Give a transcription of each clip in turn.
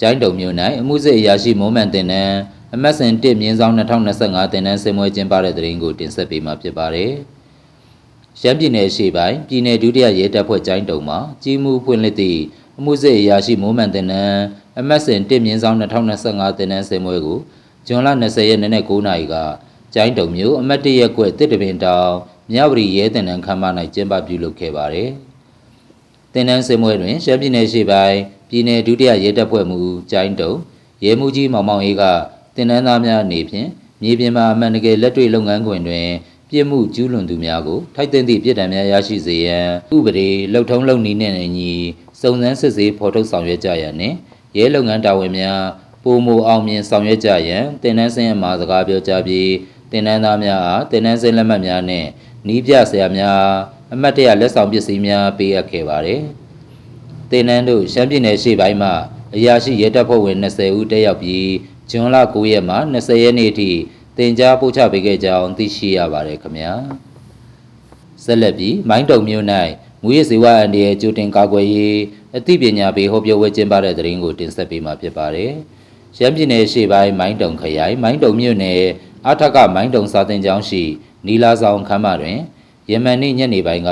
ကျိုင်းတုံမြို့၌အမှုစစ်အရာရှိမုံမှန်တင်နန်းအမတ်စင်1မြင်းဆောင်2025တင်နန်းစင်မွေကျင်းပတဲ့တဲ့ရင်ကိုတင်ဆက်ပေးမှာဖြစ်ပါတယ်။ရှမ်းပြည်နယ်ရှေ့ပိုင်းပြည်နယ်ဒုတိယရဲတပ်ဖွဲ့ကျိုင်းတုံမှာကြီးမှုဖွင့်လှစ်သည့်အမှုစစ်အရာရှိမုံမှန်တင်နန်းအမတ်စင်1မြင်းဆောင်2025တင်နန်းစင်မွေကိုဇွန်လ20ရက်နေ့နဲ့9နာရီကကျိုင်းတုံမြို့အမတ်တရက်ကွက်တစ်တပင်တောင်မြဝတီရဲတင်နန်းခမ်းမ၌ကျင်းပပြုလုပ်ခဲ့ပါတယ်။တင်နန်းစင်မွဲတွင်ရှမ်းပြည်နယ်ရှိပိုင်း ပြည်နယ်ဒုတိယရဲတပ်ဖွဲ့မှူးကျိုင်းတုံရဲမှူးကြီးမောင်မောင်အေးကတင်နန်းသားများအနေဖြင့်မြေပြင်မှာအမှန်တကယ်လက်တွေ့လုပ်ငန်းခွင်တွင်ပြစ်မှုကျူးလွန်သူများကိုထိုက်သင့်သည့်ပြည်ဒဏ်များရရှိစေရန်ဥပဒေလုံထုံးလုံနည်းနှင့်အညီစုံစမ်းစစ်ဆေးဖော်ထုတ်ဆောင်ရွက်ကြရန်နှင့်ရဲလုပ်ငန်းတာဝန်များပုံမူအောင်မြင်ဆောင်ရွက်ကြရန်တင်နန်းစင်အမှာစကားပြောကြားပြီးတင်နန်းသားများအားတင်နန်းစင်လက်မှတ်များနှင့်နီးပြဆရာများအမတ်တရလက်ဆောင်ပစ္စည်းများပေးအပ်ခဲ့ပါသည်။ တင်နန်းတို့ရှမ်းပြည်နယ်ရှေ့ပိုင်းမှအရာရှိရဲတပ်ဖွဲ့ဝင်20ဦးတက်ရောက်ပြီးဇွန်လ9ရက်မှ20ရက်နေ့အထိတင် जा ပို့ချပေးခဲ့ကြောင်းသိရှိရပါတယ်ခင်ဗျာဆက်လက်ပြီးမိုင်းတုံမြို့၌မူရစေဝအန်ဒီရဲ့ကြိုတင်ကာကွယ်ရေးအသိပညာပေးဟောပြောပွဲကျင်းပတဲ့တဲ့ရင်ကိုတင်ဆက်ပေးမှာဖြစ်ပါတယ်ရှမ်းပြည်နယ်ရှေ့ပိုင်းမိုင်းတုံခရိုင်မိုင်းတုံမြို့နယ်အထက်ကမိုင်းတုံစာတင်ကျောင်းရှိနီလာဆောင်ခမ်းမတွင်ယမန်နေ့ညနေပိုင်းက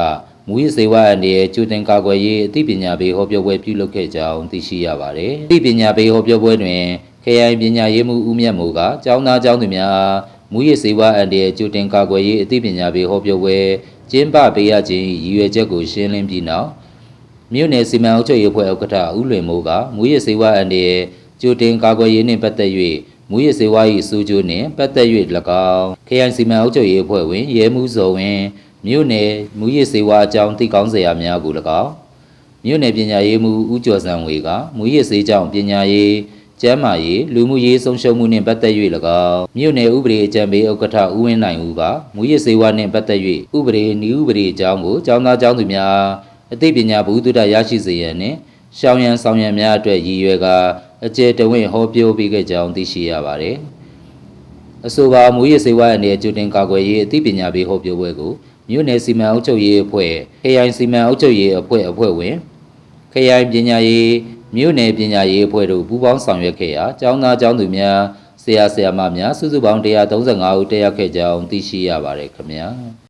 မူရစေဝအန်ဒီရဲ့ကျူတင်ကာကွယ်ရေးအသိပညာပေးဟောပြောပွဲပြုလုပ်ခဲ့ကြောင်းသိရှိရပါတယ်။အသိပညာပေးဟောပြောပွဲတွင်ခရိုင်ပညာရေးမှူးဦးမြတ်မိုးကကျောင်းသားကျောင်းသူများမူရစေဝအန်ဒီရဲ့ကျူတင်ကာကွယ်ရေးအသိပညာပေးဟောပြောပွဲကျင်းပပေးရခြင်းရည်ရွယ်ချက်ကိုရှင်းလင်းပြီးနောက်မြို့နယ်စီမံအုပ်ချုပ်ရေးအဖွဲ့ဥက္ကဋ္ဌဦးလွင်မိုးကမူရစေဝအန်ဒီရဲ့ကျူတင်ကာကွယ်ရေးနှင့်ပတ်သက်၍မူရစေဝါ၏စူးကျိုးနှင့်ပတ်သက်၍၎င်းခရိုင်စီမံအုပ်ချုပ်ရေးအဖွဲ့ဝင်ရဲမှုဇော်ဝင်း မြို့နယ်မူရစေဝါအကြောင်းသိကောင်းစရာများကို၎င်းမြို့နယ်ပညာရေးမှူးဦးကျော်စံဝေကမူရစေကြောင်းပညာရေးကျမ်းမာရေးလူမှုရေးဆုံးရှုံးမှုနှင့်ပတ်သက်၍၎င်းမြို့နယ်ဥပဒေအကြံပေးဥက္ကဋ္ဌဦးဝင်းနိုင်ဦးကမူရစေဝါနှင့်ပတ်သက်၍ဥပဒေနည်းဥပဒေအကြောင်းကိုကျောင်းသားကျောင်းသူများအသိပညာဘုဒ္ဓရရှိစေရန်နှင့်ရှောင်းရန်ဆောင်ရန်များအတွက်ရည်ရွယ်ကာအကျယ်တဝင့်ဟောပြောပေးခဲ့ကြောင်းသိရှိရပါသည်။အဆိုပါမူရစေဝါအနေနဲ့ကျူတင်ကာကွယ်ရေးအသိပညာပေးဟောပြောပွဲကို မြို့နယ်စီမံအုပ်ချုပ်ရေးအဖွဲ့ခရိုင်စီမံအုပ်ချုပ်ရေးအဖွဲ့အဖွဲ့ဝင်ခရိုင်ပညာရေးမြို့နယ်ပညာရေးအဖွဲ့တို့ပူးပေါင်းဆောင်ရွက်ခဲ့ရာကျောင်းသားကျောင်းသူများဆရာဆရာမများစုစုပေါင်း135ဦးတက်ရောက်ခဲ့ကြောင်းသိရှိရပါတယ်ခင်ဗျာ။